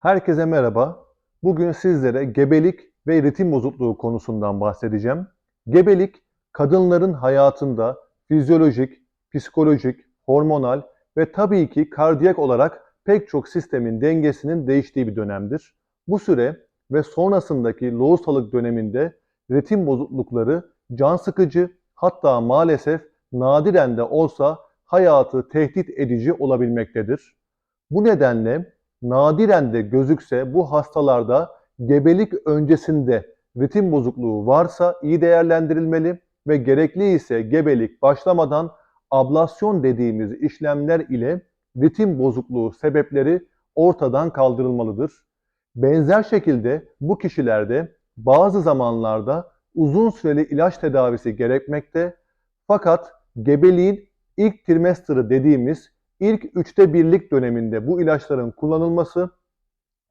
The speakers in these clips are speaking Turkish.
Herkese merhaba. Bugün sizlere gebelik ve ritim bozukluğu konusundan bahsedeceğim. Gebelik, kadınların hayatında fizyolojik, psikolojik, hormonal ve tabii ki kardiyak olarak pek çok sistemin dengesinin değiştiği bir dönemdir. Bu süre ve sonrasındaki lohusalık döneminde ritim bozuklukları can sıkıcı hatta maalesef nadiren de olsa hayatı tehdit edici olabilmektedir. Bu nedenle nadiren de gözükse bu hastalarda gebelik öncesinde ritim bozukluğu varsa iyi değerlendirilmeli ve gerekli ise gebelik başlamadan ablasyon dediğimiz işlemler ile ritim bozukluğu sebepleri ortadan kaldırılmalıdır. Benzer şekilde bu kişilerde bazı zamanlarda uzun süreli ilaç tedavisi gerekmekte fakat gebeliğin ilk trimestri dediğimiz ilk üçte birlik döneminde bu ilaçların kullanılması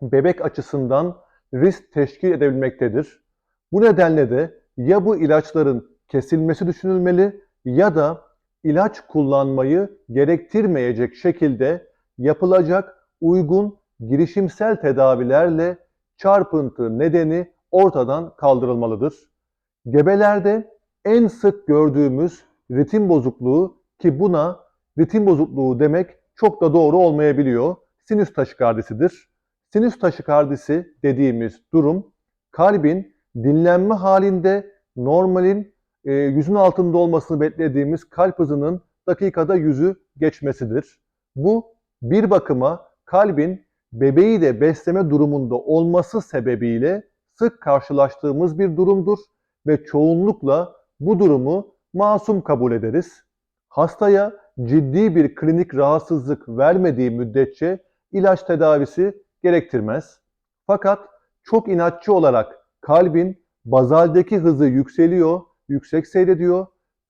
bebek açısından risk teşkil edebilmektedir. Bu nedenle de ya bu ilaçların kesilmesi düşünülmeli ya da ilaç kullanmayı gerektirmeyecek şekilde yapılacak uygun girişimsel tedavilerle çarpıntı nedeni ortadan kaldırılmalıdır. Gebelerde en sık gördüğümüz ritim bozukluğu ki buna ritim bozukluğu demek çok da doğru olmayabiliyor. Sinüs taşikardisidir. Sinüs taşikardisi dediğimiz durum kalbin dinlenme halinde normalin e, yüzün altında olmasını beklediğimiz kalp hızının dakikada yüzü geçmesidir. Bu bir bakıma kalbin bebeği de besleme durumunda olması sebebiyle sık karşılaştığımız bir durumdur ve çoğunlukla bu durumu masum kabul ederiz. Hastaya ciddi bir klinik rahatsızlık vermediği müddetçe ilaç tedavisi gerektirmez. Fakat çok inatçı olarak kalbin bazaldeki hızı yükseliyor, yüksek seyrediyor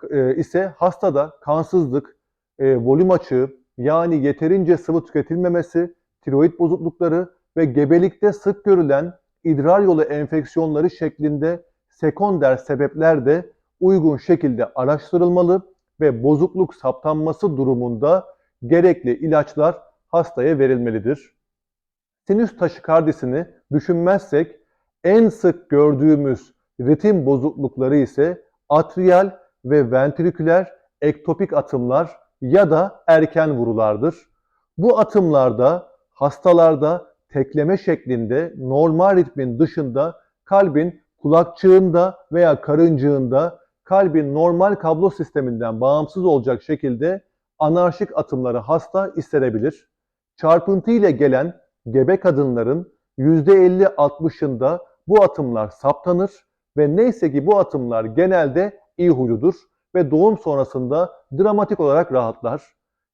e, ise hastada kansızlık, e, volüm açığı yani yeterince sıvı tüketilmemesi, tiroid bozuklukları ve gebelikte sık görülen idrar yolu enfeksiyonları şeklinde sekonder sebepler de uygun şekilde araştırılmalı ve bozukluk saptanması durumunda gerekli ilaçlar hastaya verilmelidir. Sinüs taşikardisini düşünmezsek en sık gördüğümüz ritim bozuklukları ise atriyal ve ventriküler ektopik atımlar ya da erken vurulardır. Bu atımlarda hastalarda tekleme şeklinde normal ritmin dışında kalbin kulakçığında veya karıncığında kalbin normal kablo sisteminden bağımsız olacak şekilde anarşik atımları hasta hissedebilir. Çarpıntı ile gelen gebe kadınların %50-60'ında bu atımlar saptanır ve neyse ki bu atımlar genelde iyi huyludur ve doğum sonrasında dramatik olarak rahatlar.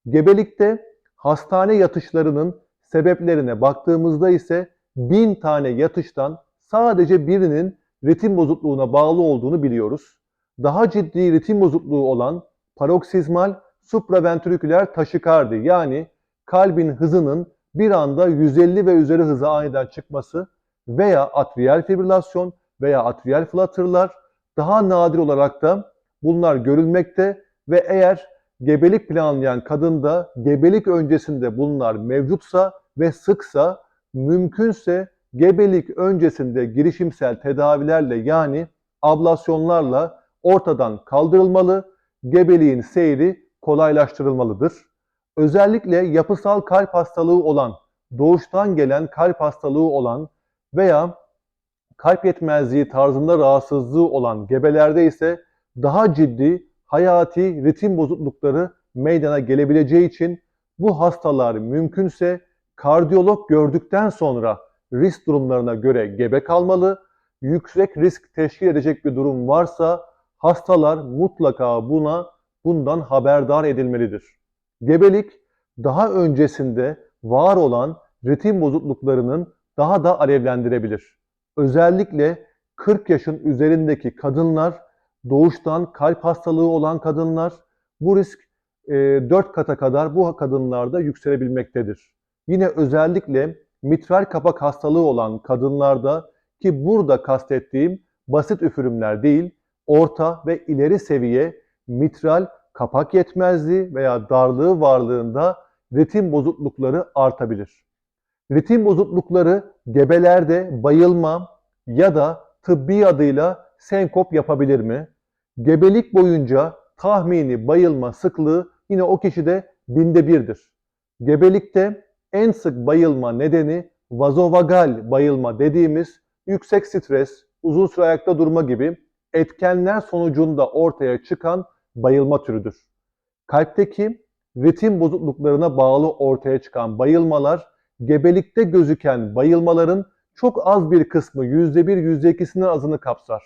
Gebelikte hastane yatışlarının sebeplerine baktığımızda ise bin tane yatıştan sadece birinin ritim bozukluğuna bağlı olduğunu biliyoruz daha ciddi ritim bozukluğu olan paroksizmal supraventriküler taşikardi yani kalbin hızının bir anda 150 ve üzeri hıza aniden çıkması veya atriyal fibrilasyon veya atriyal flutterlar daha nadir olarak da bunlar görülmekte ve eğer gebelik planlayan kadında gebelik öncesinde bunlar mevcutsa ve sıksa mümkünse gebelik öncesinde girişimsel tedavilerle yani ablasyonlarla ortadan kaldırılmalı, gebeliğin seyri kolaylaştırılmalıdır. Özellikle yapısal kalp hastalığı olan, doğuştan gelen kalp hastalığı olan veya kalp yetmezliği tarzında rahatsızlığı olan gebelerde ise daha ciddi hayati ritim bozuklukları meydana gelebileceği için bu hastalar mümkünse kardiyolog gördükten sonra risk durumlarına göre gebe kalmalı. Yüksek risk teşkil edecek bir durum varsa hastalar mutlaka buna bundan haberdar edilmelidir. Gebelik daha öncesinde var olan ritim bozukluklarının daha da alevlendirebilir. Özellikle 40 yaşın üzerindeki kadınlar, doğuştan kalp hastalığı olan kadınlar bu risk e, 4 kata kadar bu kadınlarda yükselebilmektedir. Yine özellikle mitral kapak hastalığı olan kadınlarda ki burada kastettiğim basit üfürümler değil, orta ve ileri seviye mitral kapak yetmezliği veya darlığı varlığında ritim bozuklukları artabilir. Ritim bozuklukları gebelerde bayılma ya da tıbbi adıyla senkop yapabilir mi? Gebelik boyunca tahmini bayılma sıklığı yine o kişide binde birdir. Gebelikte en sık bayılma nedeni vazovagal bayılma dediğimiz yüksek stres, uzun süre ayakta durma gibi etkenler sonucunda ortaya çıkan bayılma türüdür. Kalpteki ritim bozukluklarına bağlı ortaya çıkan bayılmalar gebelikte gözüken bayılmaların çok az bir kısmı %1, %2'sinden azını kapsar.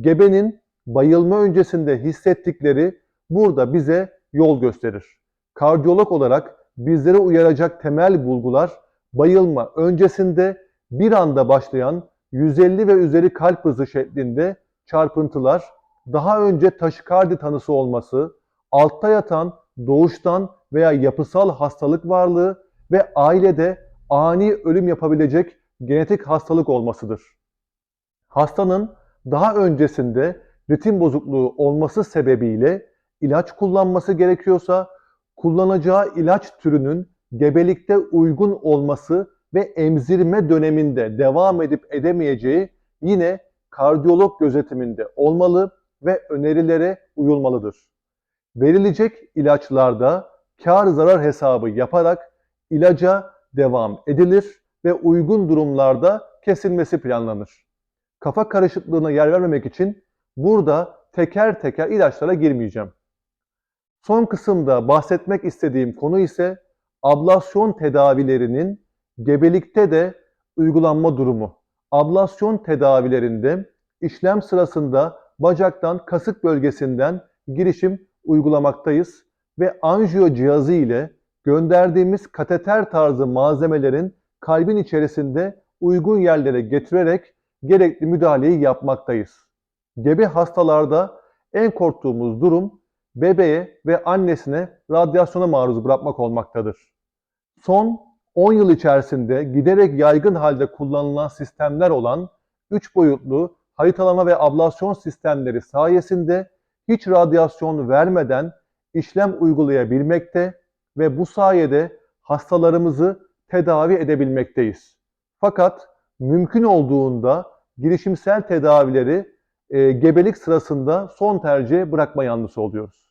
Gebenin bayılma öncesinde hissettikleri burada bize yol gösterir. Kardiyolog olarak bizlere uyaracak temel bulgular bayılma öncesinde bir anda başlayan 150 ve üzeri kalp hızı şeklinde çarpıntılar, daha önce taşikardi tanısı olması, altta yatan doğuştan veya yapısal hastalık varlığı ve ailede ani ölüm yapabilecek genetik hastalık olmasıdır. Hastanın daha öncesinde ritim bozukluğu olması sebebiyle ilaç kullanması gerekiyorsa kullanacağı ilaç türünün gebelikte uygun olması ve emzirme döneminde devam edip edemeyeceği yine kardiyolog gözetiminde olmalı ve önerilere uyulmalıdır. Verilecek ilaçlarda kar zarar hesabı yaparak ilaca devam edilir ve uygun durumlarda kesilmesi planlanır. Kafa karışıklığına yer vermemek için burada teker teker ilaçlara girmeyeceğim. Son kısımda bahsetmek istediğim konu ise ablasyon tedavilerinin gebelikte de uygulanma durumu. Ablasyon tedavilerinde işlem sırasında bacaktan kasık bölgesinden girişim uygulamaktayız ve anjiyo cihazı ile gönderdiğimiz kateter tarzı malzemelerin kalbin içerisinde uygun yerlere getirerek gerekli müdahaleyi yapmaktayız. Gebe hastalarda en korktuğumuz durum bebeğe ve annesine radyasyona maruz bırakmak olmaktadır. Son 10 yıl içerisinde giderek yaygın halde kullanılan sistemler olan 3 boyutlu haritalama ve ablasyon sistemleri sayesinde hiç radyasyon vermeden işlem uygulayabilmekte ve bu sayede hastalarımızı tedavi edebilmekteyiz. Fakat mümkün olduğunda girişimsel tedavileri e, gebelik sırasında son tercih bırakma yanlısı oluyoruz.